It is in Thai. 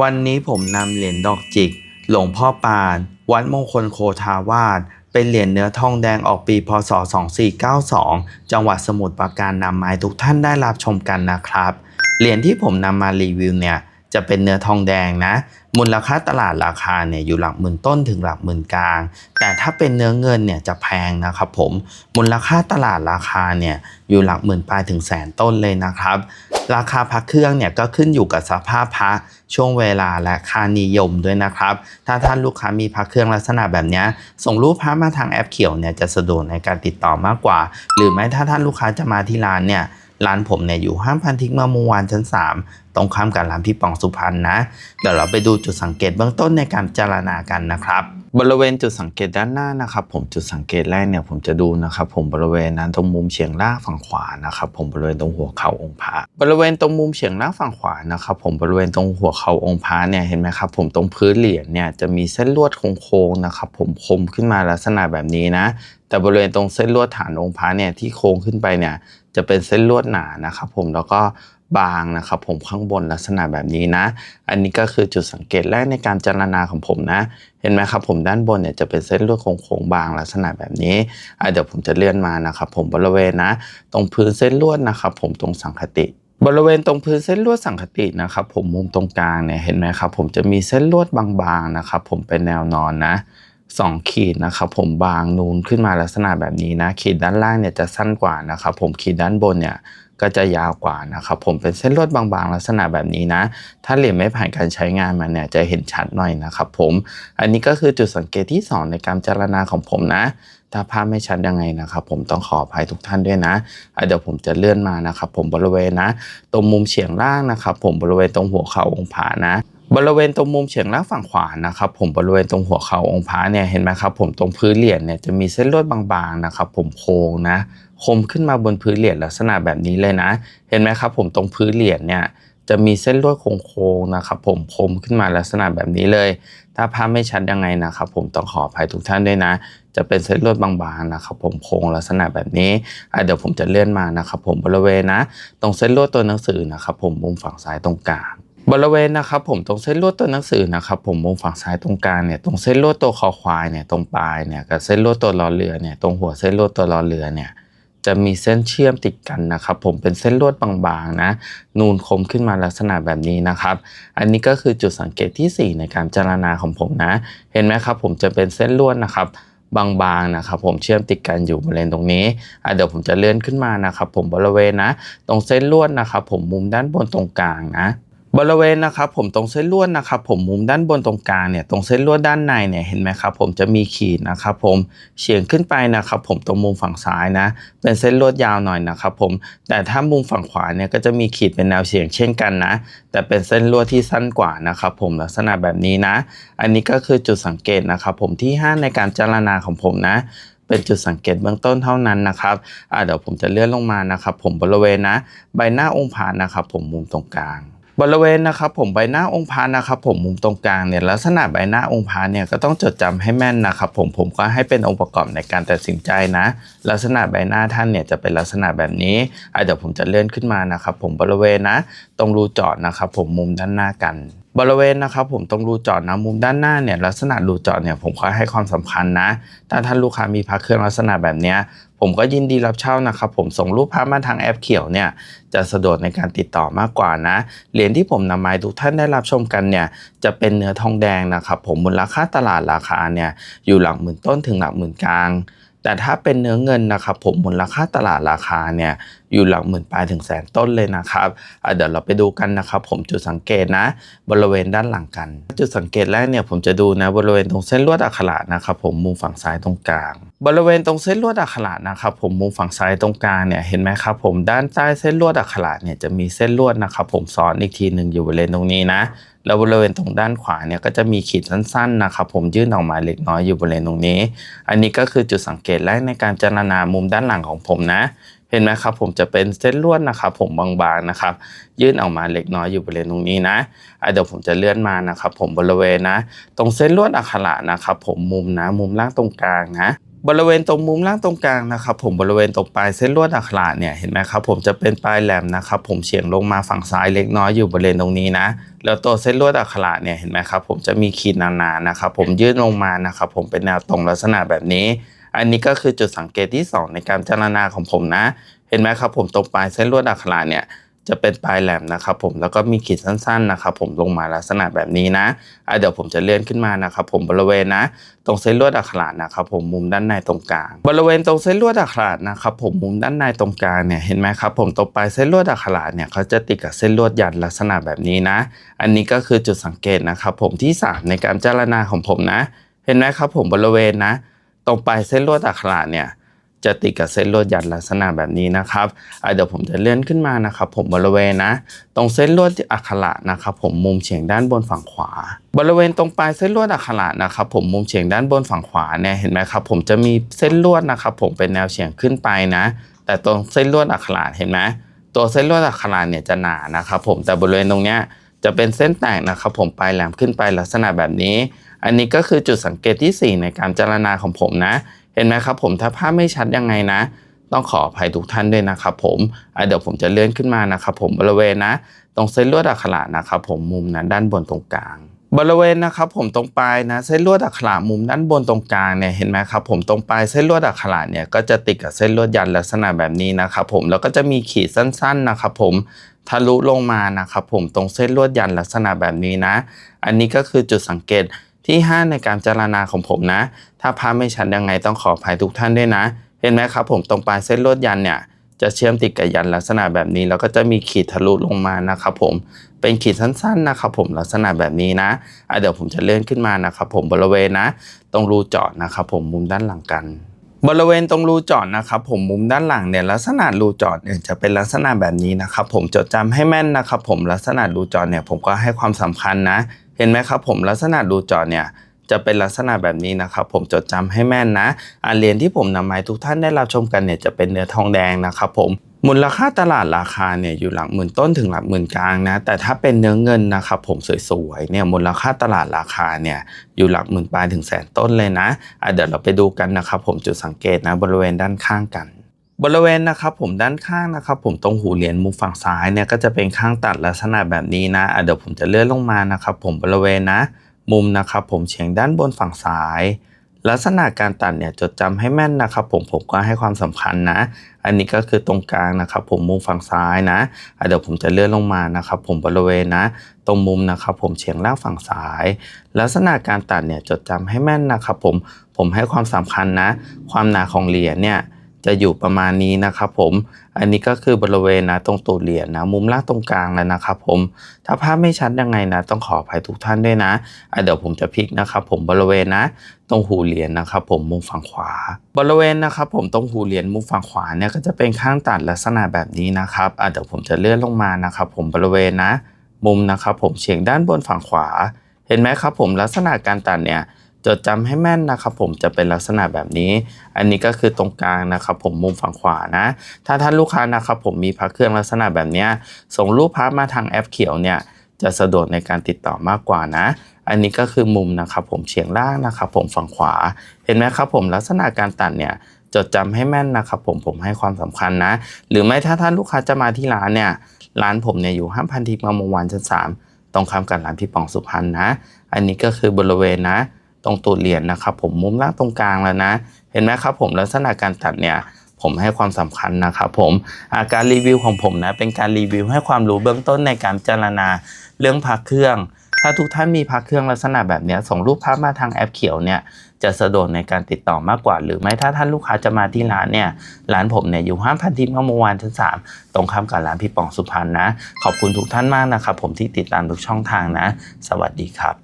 วันนี้ผมนำเหรียญดอกจิก หลวงพ่อปาน วัดมงคลโคทาวาสเป็นเหรียญเนื้อทองแดงออกปีพศ 2492 จังหวัดสมุทรปราการนำมาให้ทุกท่านได้รับชมกันนะครับ เหรียญที่ผมนำมารีวิวเนี่ยจะเป็นเนื้อทองแดงนะ มูลค่าตลาดราคาเนี่ยอยู่หลักหมื่นต้นถึงหลักหมื่นกลาง แต่ถ้าเป็นเนื้อเงินเนี่ยจะแพงนะครับผม มูลค่าตลาดราคาเนี่ยอยู่หลักหมื่นปลายถึงแสนต้นเลยนะครับ ราคาพระเครื่องเนี่ยก็ขึ้นอยู่กับสภาพพระช่วงเวลาและค่านิยมด้วยนะครับ ถ้าท่านลูกค้ามีพระเครื่องลักษณะแบบนี้ส่งรูปพระมาทางแอปเขียวเนี่ยจะสะดวกในการติดต่อมากกว่า หรือไม่ถ้าท่านลูกค้าจะมาที่ร้านเนี่ย ร้านผมเนี่ยอยู่ห้างพันทิกมามูวานชั้น 3 ตรงข้ามกับร้านพี่ปองสุพรรณนะ เดี๋ยวเราไปดูจุดสังเกตเบื้องต้นในการจารณากันนะครับบริเวณจุดสังเกตด้านหน้านะครับผมจุดสังเกตแรกเนี่ยผมจะดูนะครับผมบริเวณนั้นตรงมุมเฉียงล่างฝั่งขวานะครับผมบริเวณตรงหัวเข่าองค์พระบริเวณตรงมุมเฉียงล่างฝั่งขวานะครับผมบริเวณตรงหัวเข่าองค์พระเนี่ยเห็นไหมครับผมตรงพื้นเหรียญเนี่ยจะมีเส้นลวดโค้งๆนะครับผมคมขึ้นมาลักษณะแบบนี้นะแต่บริเวณตรงเส้นลวดฐานองค์พระเนี่ยที่โค้งขึ้นไปเนี่ย จะเป็นเส้นลวดหนานะครับผมแล้วก็บางนะครับผมข้างบนลักษณะแบบนี้นะ อันนี้ก็คือจุดสังเกตแรกในการจารณาของผมนะ เห็นไหมครับผมด้านบนเนี่ยจะเป็นเส้นลวดโค้งๆบางลักษณะแบบนี้เดี๋ยวผมจะเลื่อนมานะครับผมบริเวณนะ ตรงพื้นเส้นลวดนะครับผมตรงสังคติบริเวณตรงพื้นเส้นลวดสังคตินะครับผมมุมตรงกลางเนี่ยเห็นไหมครับผมจะมีเส้นลวดบางๆนะครับผมเป็นแนวนอนนะ สองขีดนะครับผมบางนูนขึ้นมาลักษณะแบบนี้นะ ขีดด้านล่างเนี่ยจะสั้นกว่านะครับผมขีดด้านบนเนี่ยก็จะยาวกว่านะครับผมเป็นเส้นลวดบางๆ ลักษณะแบบนี้นะ ถ้าเหรียญไม่ผ่านการใช้งานมาเนี่ยจะเห็นชัดหน่อยนะครับผมอันนี้ก็คือจุดสังเกตที่ 2 ในการจารณาของผมนะ ถ้าภาพไม่ชัดยังไงนะครับผมต้องขออภัยทุกท่านด้วยนะอะเดี๋ยวผมจะเลื่อนมานะครับผมบริเวณนะ ตรงมุมเฉียงล่างนะครับผมบริเวณตรงหัวเข่าองค์ผานะ บริเวณตรงมุมเฉียงล่างฝั่งขวานะครับผมบริเวณตรงหัวเข่าองค์พระเนี่ยเห็นไหมครับผมตรงพื้นเหรียญเนี่ยจะมีเส้นลวดบางๆนะครับผมโค้งนะคมขึ้นมาบนพื้นเหรียญลักษณะแบบนี้เลยนะ เห็นไหมครับผมตรงพื้นเหรียญเนี่ยจะมีเส้นลวดโค้งๆนะครับผมคมขึ้นมาลักษณะแบบนี้เลย ถ้าภาพไม่ชัดยังไงนะครับผมต้องขออภัยทุกท่านด้วยนะ จะเป็นเส้นลวดบางๆนะครับผมโค้งลักษณะแบบนี้เดี๋ยวผมจะเลื่อนมานะครับผมบริเวณนะ ตรงเส้นลวดตัวหนังสือนะครับผมมุมฝั่งซ้ายตรงกลาง บริเวณนะครับผมตรงเส้นลวดตัวหนังสือนะครับผมมุมฝั่งซ้ายตรงกลางเนี่ยตรงเส้นลวดตัวคอควายเนี่ยตรงปลายเนี่ยกับเส้นลวดตัวรอเรือเนี่ยตรงหัวเส้นลวดตัวรอเรือเนี่ยจะมีเส้นเชื่อมติดกันนะครับผมเป็นเส้นลวดบางๆนะนูนคมขึ้นมาลักษณะแบบนี้นะครับ อันนี้ก็คือจุดสังเกตที่ 4 ในการจารณาของผมนะ เห็นไหมครับผมจะเป็นเส้นลวดนะครับบางๆนะครับผมเชื่อมติดกันอยู่บริเวณตรงนี้อะเดี๋ยวผมจะเลื่อนขึ้นมานะครับผมบริเวณนะ ตรงเส้นลวดนะครับผมมุมด้านบนตรงกลางนะ บริเวณนะครับผมตรงเส้นลวดนะครับผมมุมด้านบนตรงกลางเนี่ยตรงเส้นลวดด้านในเนี่ยเห็นไหมครับผมจะมีขีดนะครับผมเฉียงขึ้นไปนะครับผมตรงมุมฝั่งซ้ายนะเป็นเส้นลวดยาวหน่อยนะครับผมแต่ถ้ามุมฝั่งขวาเนี่ยก็จะมีขีดเป็นแนวเฉียงเช่นกันนะ แต่เป็นเส้นลวดที่สั้นกว่านะครับผมลักษณะแบบนี้นะ อันนี้ก็คือจุดสังเกตนะครับผมที่ 5 ในการจารณาของผมนะเป็นจุดสังเกตเบื้องต้นเท่านั้นนะครับเดี๋ยวผมจะเลื่อนลงมานะครับผมบริเวณนะ ใบหน้าองค์พระนะครับผมมุมตรงกลาง บริเวณนะครับผมใบหน้าองค์พระนะครับผมมุมตรงกลางเนี่ยลักษณะใบหน้าองค์พระเนี่ยก็ต้องจดจำให้แม่นนะครับผมผมก็ให้เป็นองค์ประกอบในการตัดสินใจนะ ลักษณะใบหน้าท่านเนี่ยจะเป็นลักษณะแบบนี้เดี๋ยวผมจะเลื่อนขึ้นมานะครับผมบริเวณนะ ตรงรูจอดนะครับผมมุมด้านหน้ากัน บริเวณนะครับผมตรงรูจอดนะมุมด้านหน้าเนี่ยลักษณะรูจอดเนี่ยผมก็ให้ความสำคัญนะถ้าท่านลูกค้ามีพระเครื่องลักษณะแบบนี้ผมก็ยินดีรับเช่านะครับผมส่งรูปภาพมาทางแอปเขียวเนี่ยจะสะดวกในการติดต่อมากกว่านะเหรียญที่ผมนำมาให้ทุกท่านได้รับชมกันเนี่ยจะเป็นเนื้อทองแดงนะครับผมมูลค่าตลาดราคาเนี่ยอยู่หลักหมื่นต้นถึงหลักหมื่นกลางแต่ถ้าเป็นเนื้อเงินนะครับผมมูลค่าตลาดราคาเนี่ย อยู่หลักหมื่นปลายถึงแสนต้นเลยนะครับเดี๋ยวเราไปดูกันนะครับ ผมจุดสังเกตนะ บริเวณด้านหลังกัน จุดสังเกตแรกเนี่ยผมจะดูนะบริเวณตรงเส้นลวดอักขระนะครับผมมุมฝั่งซ้ายตรงกลาง บริเวณตรงเส้นลวดอักขระนะครับผมมุมฝั่งซ้ายตรงกลางเนี่ยเห็นไหมครับผมด้านใต้เส้นลวดอักขระเนี่ยจะมีเส้นลวดนะครับผมซ้อนอีกทีหนึ่งอยู่บริเวณตรงนี้นะแล้วบริเวณตรงด้านขวาเนี่ยก็จะมีขีดสั้นๆนะครับผมยื่นออกมาเล็กน้อยอยู่บริเวณตรงนี้ อันนี้ก็คือจุดสังเกตแรกในการจารณามุมด้านหลังของผมนะ เห็นไหมครับผมจะเป็นเส้นลวดนะครับผมบางๆนะครับ ยื่นออกมาเล็กน้อยอยู่บริเวณตรงนี้นะเดี๋ยวผมจะเลื่อนมานะครับผมบริเวณนะ ตรงเส้นลวดอักขระนะครับผมมุมนะมุมล่างตรงกลางนะบริเวณตรงมุมล่างตรงกลางนะครับผมบริเวณตรงปลายเส้นลวดอักขระเนี่ยเห็นไหมครับผมจะเป็นปลายแหลมนะครับผมเฉียงลงมาฝั่งซ้ายเล็กน้อยอยู่บริเวณตรงนี้นะแล้วตัวเส้นลวดอักขระเนี่ยเห็นไหมครับผมจะมีขีดหนาๆนะครับผมยื่นลงมานะครับผมเป็นแนวตรงลักษณะแบบนี้ อันนี้ก็คือจุดสังเกตที่ 2 ในการพิจารณาของผมนะ เห็นไหมครับผมตรงปลายเส้นลวดอักขระเนี่ยจะเป็นปลายแหลมนะครับผมแล้วก็มีขีดสั้นๆนะครับผมลงมาลักษณะแบบนี้นะอะเดี๋ยวผมจะเลื่อนขึ้นมานะครับผมบริเวณนะ ตรงเส้นลวดอักขระนะครับผมมุมด้านในตรงกลาง บริเวณตรงเส้นลวดอักขระนะครับผมมุมด้านในตรงกลางเนี่ยเห็นไหมครับผมตรงปลายเส้นลวดอักขระเนี่ยเขาจะติดกับเส้นลวดยันลักษณะแบบนี้นะ อันนี้ก็คือจุดสังเกตนะครับผมที่ 3 ในการเจรณาของผมนะ เห็นไหมครับผมบริเวณนะ ตรงปลายเส้นลวดอักขระเนี่ยจะติดกับเส้นลวดยันลักษณะแบบนี้นะครับเดี๋ยวผมจะเลื่อนขึ้นมานะครับ ผมบริเวณนะ ตรงเส้นลวดอักขระนะครับผมมุมเฉียงด้านบนฝั่งขวา บริเวณตรงปลายเส้นลวดอักขระนะครับผมมุมเฉียงด้านบนฝั่งขวาเนี่ยเห็นไหมครับผมจะมีเส้นลวดนะครับผมเป็นแนวเฉียงขึ้นไปนะ แต่ตรงเส้นลวดอักขระเห็นไหมตัวเส้นลวดอักขระเนี่ยจะหนานะครับผมแต่บริเวณตรงเนี้ยจะเป็นเส้นแตกนะครับผมปลายแหลมขึ้นไปลักษณะแบบนี้ อันนี้ก็คือจุดสังเกตทีสี่4 ในการเจารณาของผมนะ เห็นไหมครับผมถ้าภาพไม่ชัดยังไงนะ ต้องขออภัยทุกท่านด้วยนะครับผมเดี๋ยวผมจะเลื่อนขึ้นมานะครับผมบริเวณนะ ตรงเส้นลวดอักขระนะครับผมมุมนั้นด้านบนตรงกลางบริเวณนะครับผมตรงปลายนะเส้นลวดอักขระมุมด้านบนตรงกลางเนี่ยเห็นไหมครับผมตรงปลายเส้นลวดอักขระเนี่ยก็จะติดกับเส้นลวดยันลักษณะแบบนี้นะครับผมแล้วก็จะมีขีดสั้นๆนะครับผมทะลุลงมานะครับผมตรงเส้นลวดยันลักษณะแบบนี้นะ อันนี้ก็คือจุดสังเกต ที่ 5 ในการเจารณาของผมนะ ถ้าภาพไม่ชัดยังไงต้องขออภัยทุกท่านด้วยนะ เห็นไหมครับผมตรงปลายเส้นลวดยันเนี่ยจะเชื่อมติดกับยันลักษณะแบบนี้แล้วก็จะมีขีดทะลุลงมานะครับผมเป็นขีดสั้นๆนะครับผมลักษณะแบบนี้นะะเดี๋ยวผมจะเลื่อนขึ้นมานะครับผมบริเวณนะ ตรงรูเจาะนะครับผมมุมด้านหลังกัน บริเวณตรงรูจอดนะครับผมมุมด้านหลังเนี่ยลักษณะรูจอดเนี่ยจะเป็นลักษณะแบบนี้นะครับผมจดจำให้แม่นนะครับผมลักษณะรูจอดเนี่ยผมก็ให้ความสำคัญนะ เห็นไหมครับผมลักษณะรูจอดเนี่ยจะเป็นลักษณะแบบนี้นะครับผมจดจำให้แม่นนะอันเรียนที่ผมนำมาให้ทุกท่านได้รับชมกันเนี่ยจะเป็นเนื้อทองแดงนะครับผม มูลค่าตลาดราคาเนี่ยอยู่หลักหมื่นต้นถึงหลักหมื่นกลางนะแต่ถ้าเป็นเนื้อเงินนะครับผมสวยๆเนี่ยมูลค่าตลาดราคาเนี่ยอยู่หลักหมื่นปลายถึงแสนต้นเลยนะะเดี๋ยวเราไปดูกันนะครับผมจุดสังเกตนะบริเวณด้านข้างกันบริเวณนะครับผมด้านข้างนะครับผมตรงหูเหรียญมุมฝั่งซ้ายเนี่ยก็จะเป็นข้างตัดลักษณะแบบนี้นะะเดี๋ยวผมจะเลื่อนลงมานะครับผมบริเวณนะ มุมนะครับผมเฉียงด้านบนฝั่งซ้าย ลักษณะการตัดเนี่ยจดจำให้แม่นนะครับ ผมผมก็ให้ความสำคัญนะ อันนี้ก็คือตรงกลางนะครับ ผมมุมฝั่งซ้ายนะเดี๋ยวผมจะเลื่อนลงมานะครับ ผมบริเวณนะ ตรงมุมนะครับ ผมเฉียงล่างฝั่งซ้าย ลักษณะการตัดเนี่ยจดจำให้แม่นนะครับ ผมผมให้ความสำคัญนะ ความหนาของเหรียญเนี่ย จะอยู่ประมาณนี้นะครับผมอันนี้ก็คือบริเวณนะตรงตูดเหรียญนะมุมล่างตรงกลางแล้วนะครับผมถ้าภาพไม่ชัดยังไงนะ ต้องขออภัยทุกท่านด้วยนะะเดี๋ยวผมจะพลิกนะครับผมบริเวณนะ ตรงหูเหรียญนะครับผมมุมฝั่งขวา บริเวณนะครับผมตรงหูเหรียญมุมฝั่งขวาเนี่ยก็จะเป็นข้างตัดลักษณะแบบนี้นะครับะเดี๋ยวผมจะเลื่อนลงมานะครับผมบริเวณนะ มุมนะครับผมเฉียงด้านบนฝั่งขวา เห็นไหมครับผมลักษณะการตัดเนี่ย จดจำให้แม่นนะครับผมจะเป็นลักษณะแบบนี้ อันนี้ก็คือตรงกลางนะครับผมมุมฝั่งขวานะ ถ้าท่านลูกค้านะครับผมมีพระเครื่องลักษณะแบบนี้ส่งรูปพระมาทางแอปเขียวเนี่ยจะสะดวกในการติดต่อมากกว่านะ อันนี้ก็คือมุมนะครับผมเฉียงล่างนะครับผมฝั่งขวา เห็นไหมครับผมลักษณะการตัดเนี่ยจดจำให้แม่นนะครับผมผมให้ความสำคัญนะ หรือไม่ถ้าท่านลูกค้าจะมาที่ร้านเนี่ยร้านผมเนี่ยอยู่ห้าพันทิพย์มามงวันชั้นสามตรงข้ามกับร้านพี่ปองสุพรรณนะ อันนี้ก็คือบริเวณนะ ตรงตูดเหรียญนะครับผมมุมล่างตรงกลางแล้วนะ เห็นไหมครับผมลักษณะการตัดเนี่ยผมให้ความสำคัญนะครับผมอาการรีวิวของผมนะเป็นการรีวิวให้ความรู้เบื้องต้นในการพิจารณาเรื่องพักเครื่อง ถ้าทุกท่านมีพักเครื่องลักษณะแบบนี้ส่งรูปภาพมาทางแอปเขียวเนี่ยจะสะดวกในการติดต่อมากกว่า หรือไม่ถ้าท่านลูกค้าจะมาที่ร้านเนี่ยร้านผมเนี่ยอยู่ห้างพันทิพย์เมื่อวานชั้นสามตรงข้ามกับร้านพี่ปองสุพรรณนะ ขอบคุณทุกท่านมากนะครับผมที่ติดตามทุกช่องทางนะ สวัสดีครับ